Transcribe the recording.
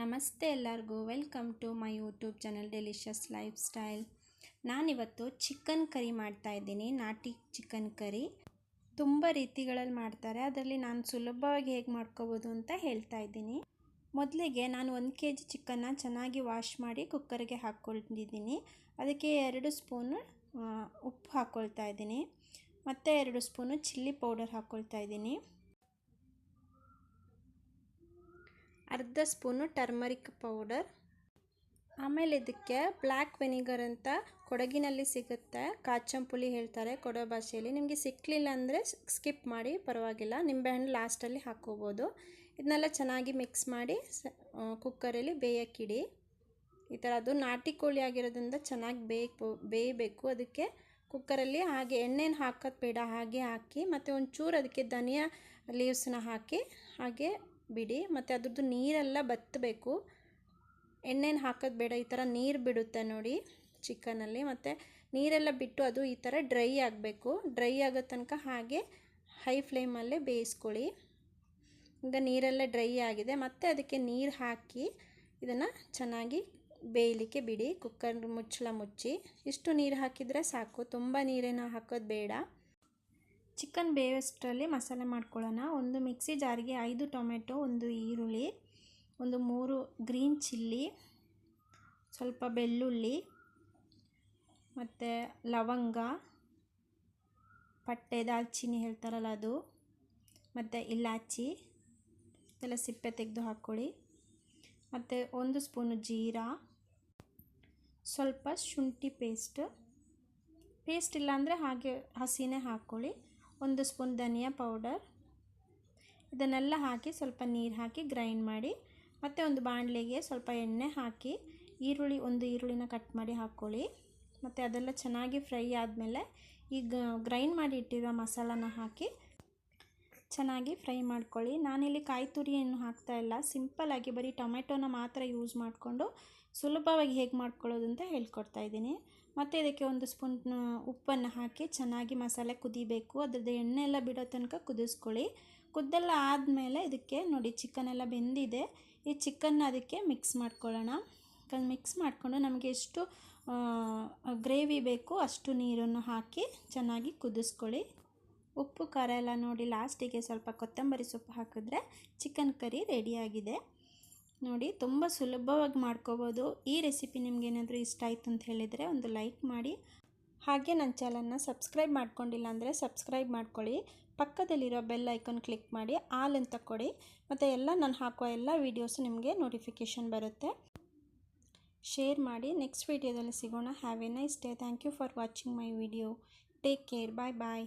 ನಮಸ್ತೆ ಎಲ್ಲರಿಗೂ. Welcome to my YouTube channel delicious life style. ನಾನಿವತ್ತು ಚಿಕನ್ ಕರಿ ಮಾಡ್ತಾ ಇದ್ದೀನಿ. ನಾಟಿ ಚಿಕನ್ ಕರಿ. ತುಂಬ ರೀತಿಗಳಲ್ಲಿ ಮಾಡ್ತಾರೆ. ಅದರಲ್ಲಿ ನಾನು ಸುಲಭವಾಗಿ ಹೇಗೆ ಮಾಡ್ಕೋಬೋದು ಅಂತ ಹೇಳ್ತಾ ಇದ್ದೀನಿ. ಮೊದಲಿಗೆ ನಾನು ಒಂದು ಕೆ ಜಿ ಚಿಕನ್ನ ಚೆನ್ನಾಗಿ ವಾಶ್ ಮಾಡಿ ಕುಕ್ಕರ್ಗೆ ಹಾಕ್ಕೊಂಡಿದ್ದೀನಿ. ಅದಕ್ಕೆ ಎರಡು ಸ್ಪೂನು ಉಪ್ಪು ಹಾಕ್ಕೊಳ್ತಾ ಇದ್ದೀನಿ. ಮತ್ತು ಎರಡು ಸ್ಪೂನು ಚಿಲ್ಲಿ ಪೌಡರ್ ಹಾಕ್ಕೊಳ್ತಾ ಇದ್ದೀನಿ. ಅರ್ಧ ಸ್ಪೂನು ಟರ್ಮರಿಕ್ ಪೌಡರ್. ಆಮೇಲೆ ಇದಕ್ಕೆ ಬ್ಲ್ಯಾಕ್ ವೆನಿಗರ್ ಅಂತ ಕೊಡಗಿನಲ್ಲಿ ಸಿಗುತ್ತೆ. ಕಾಚಂಪುಲಿ ಹೇಳ್ತಾರೆ ಕೊಡೋ ಭಾಷೆಯಲ್ಲಿ. ನಿಮಗೆ ಸಿಕ್ಕಲಿಲ್ಲ ಅಂದರೆ ಸ್ಕಿಪ್ ಮಾಡಿ, ಪರವಾಗಿಲ್ಲ. ನಿಂಬೆಹಣ್ಣು ಲಾಸ್ಟಲ್ಲಿ ಹಾಕ್ಕೋಬೋದು. ಇದನ್ನೆಲ್ಲ ಚೆನ್ನಾಗಿ ಮಿಕ್ಸ್ ಮಾಡಿ ಕುಕ್ಕರಲ್ಲಿ ಬೇಯಕ್ಕಿಡಿ. ಈ ಥರ ಅದು ನಾಟಿ ಕೋಳಿ ಆಗಿರೋದ್ರಿಂದ ಚೆನ್ನಾಗಿ ಬೇಯಬೇಕು ಬೇಯಬೇಕು. ಅದಕ್ಕೆ ಕುಕ್ಕರಲ್ಲಿ ಹಾಗೆ ಎಣ್ಣೆನ ಹಾಕೋದು ಬೇಡ, ಹಾಗೆ ಹಾಕಿ, ಮತ್ತು ಒಂಚೂರು ಅದಕ್ಕೆ ಧನಿಯಾ ಲೀವ್ಸನ್ನ ಹಾಕಿ, ಹಾಗೆ ಬಿಡಿ, ಮತ್ತು ಅದ್ರದ್ದು ನೀರೆಲ್ಲ ಬತ್ತಬೇಕು ಎಣ್ಣೆನ ಹಾಕೋದು ಬೇಡ, ಈ ಥರ ನೀರು ಬಿಡುತ್ತೆ ನೋಡಿ ಚಿಕನಲ್ಲಿ. ಮತ್ತು ನೀರೆಲ್ಲ ಬಿಟ್ಟು ಅದು ಈ ಥರ ಡ್ರೈ ಆಗಬೇಕು. ಡ್ರೈ ಆಗೋ ತನಕ ಹಾಗೆ ಹೈ ಫ್ಲೇಮಲ್ಲೇ ಬೇಯಿಸ್ಕೊಳ್ಳಿ. ಈಗ ನೀರೆಲ್ಲ ಡ್ರೈ ಆಗಿದೆ. ಮತ್ತು ಅದಕ್ಕೆ ನೀರು ಹಾಕಿ ಇದನ್ನು ಚೆನ್ನಾಗಿ ಬೇಯಲಿಕ್ಕೆ ಬಿಡಿ. ಕುಕ್ಕರ್ ಮುಚ್ಚಳ ಮುಚ್ಚಿ. ಇಷ್ಟು ನೀರು ಹಾಕಿದರೆ ಸಾಕು. ತುಂಬ ನೀರೇನು ಹಾಕೋದು ಬೇಡ. ಚಿಕನ್ ಬೇಯೋಷ್ಟರಲ್ಲಿ ಮಸಾಲೆ ಮಾಡ್ಕೊಳ್ಳೋಣ. ಒಂದು ಮಿಕ್ಸಿ ಜಾರಿಗೆ ಐದು ಟೊಮೆಟೊ, ಒಂದು ಈರುಳ್ಳಿ, ಒಂದು ಮೂರು ಗ್ರೀನ್ ಚಿಲ್ಲಿ, ಸ್ವಲ್ಪ ಬೆಳ್ಳುಳ್ಳಿ, ಮತ್ತು ಲವಂಗ, ಪಟ್ಟೆ ದಾಲ್ಚಿನ್ನಿ ಹೇಳ್ತಾರಲ್ಲ ಅದು, ಮತ್ತು ಇಲಾಚಿ ಎಲ್ಲ ಸಿಪ್ಪೆ ತೆಗೆದು ಹಾಕ್ಕೊಳ್ಳಿ. ಮತ್ತು ಒಂದು ಸ್ಪೂನು ಜೀರಾ, ಸ್ವಲ್ಪ ಶುಂಠಿ ಪೇಸ್ಟ್. ಪೇಸ್ಟ್ ಇಲ್ಲಾಂದರೆ ಹಾಗೆ ಹಸಿನೇ ಹಾಕ್ಕೊಳ್ಳಿ. ಒಂದು ಸ್ಪೂನ್ ಧನಿಯಾ ಪೌಡರ್. ಇದನ್ನೆಲ್ಲ ಹಾಕಿ ಸ್ವಲ್ಪ ನೀರು ಹಾಕಿ ಗ್ರೈಂಡ್ ಮಾಡಿ, ಮತ್ತು ಒಂದು ಬಾಣಲೆಗೆ ಸ್ವಲ್ಪ ಎಣ್ಣೆ ಹಾಕಿ ಈರುಳ್ಳಿ, ಒಂದು ಈರುಳ್ಳಿನ ಕಟ್ ಮಾಡಿ ಹಾಕ್ಕೊಳ್ಳಿ ಮತ್ತು ಅದೆಲ್ಲ ಚೆನ್ನಾಗಿ ಫ್ರೈ ಆದಮೇಲೆ ಈಗ ಗ್ರೈಂಡ್ ಮಾಡಿ ಇಟ್ಟಿರೋ ಮಸಾಲಾನ ಹಾಕಿ ಚೆನ್ನಾಗಿ ಫ್ರೈ ಮಾಡ್ಕೊಳ್ಳಿ. ನಾನಿಲ್ಲಿ ಕಾಯಿ ತುರಿ ಏನು ಹಾಕ್ತಾಯಿಲ್ಲ ಸಿಂಪಲ್ಲಾಗಿ ಬರೀ ಟೊಮೆಟೊನ ಮಾತ್ರ ಯೂಸ್ ಮಾಡಿಕೊಂಡು ಸುಲಭವಾಗಿ ಹೇಗೆ ಮಾಡ್ಕೊಳ್ಳೋದು ಅಂತ ಹೇಳ್ಕೊಡ್ತಾ ಇದ್ದೀನಿ. ಮತ್ತು ಇದಕ್ಕೆ ಒಂದು ಸ್ಪೂನ್ ಉಪ್ಪನ್ನು ಹಾಕಿ ಚೆನ್ನಾಗಿ ಮಸಾಲೆ ಕುದಿಬೇಕು. ಅದ್ರದ್ದು ಎಣ್ಣೆ ಎಲ್ಲ ಬಿಡೋ ತನಕ ಕುದಿಸ್ಕೊಳ್ಳಿ. ಕುದ್ದೆಲ್ಲ ಆದಮೇಲೆ ಇದಕ್ಕೆ ನೋಡಿ ಚಿಕನ್ ಎಲ್ಲ ಬೆಂದಿದೆ. ಈ ಚಿಕನ್ನ ಅದಕ್ಕೆ ಮಿಕ್ಸ್ ಮಾಡ್ಕೊಳ್ಳೋಣ. ಮಿಕ್ಸ್ ಮಾಡಿಕೊಂಡು ನಮಗೆ ಎಷ್ಟು ಗ್ರೇವಿ ಬೇಕು ಅಷ್ಟು ನೀರನ್ನು ಹಾಕಿ ಚೆನ್ನಾಗಿ ಕುದಿಸ್ಕೊಳ್ಳಿ. ಉಪ್ಪು, ಖಾರ ಎಲ್ಲ ನೋಡಿ ಲಾಸ್ಟಿಗೆ ಸ್ವಲ್ಪ ಕೊತ್ತಂಬರಿ ಸೊಪ್ಪು ಹಾಕಿದ್ರೆ ಚಿಕನ್ ಕರಿ ರೆಡಿಯಾಗಿದೆ. ನೋಡಿ ತುಂಬ ಸುಲಭವಾಗಿ ಮಾಡ್ಕೋಬೋದು. ಈ ರೆಸಿಪಿ ನಿಮಗೇನಾದರೂ ಇಷ್ಟ ಆಯಿತು ಅಂತ ಹೇಳಿದರೆ ಒಂದು ಲೈಕ್ ಮಾಡಿ. ಹಾಗೆ ನನ್ನ ಚಾನಲ್ನ ಸಬ್ಸ್ಕ್ರೈಬ್ ಮಾಡ್ಕೊಂಡಿಲ್ಲ ಅಂದರೆ ಸಬ್ಸ್ಕ್ರೈಬ್ ಮಾಡ್ಕೊಳ್ಳಿ. ಪಕ್ಕದಲ್ಲಿರೋ ಬೆಲ್ ಐಕಾನ್ ಕ್ಲಿಕ್ ಮಾಡಿ, ಆಲ್ ಅಂತ ಕೊಡಿ. ಮತ್ತು ಎಲ್ಲ ನಾನು ಹಾಕೋ ಎಲ್ಲ ವೀಡಿಯೋಸು ನಿಮಗೆ ನೋಟಿಫಿಕೇಷನ್ ಬರುತ್ತೆ. ಶೇರ್ ಮಾಡಿ, ನೆಕ್ಸ್ಟ್ ವೀಡಿಯೋದಲ್ಲಿ ಸಿಗೋಣ. Have a nice day thank you for watching my video take care bye bye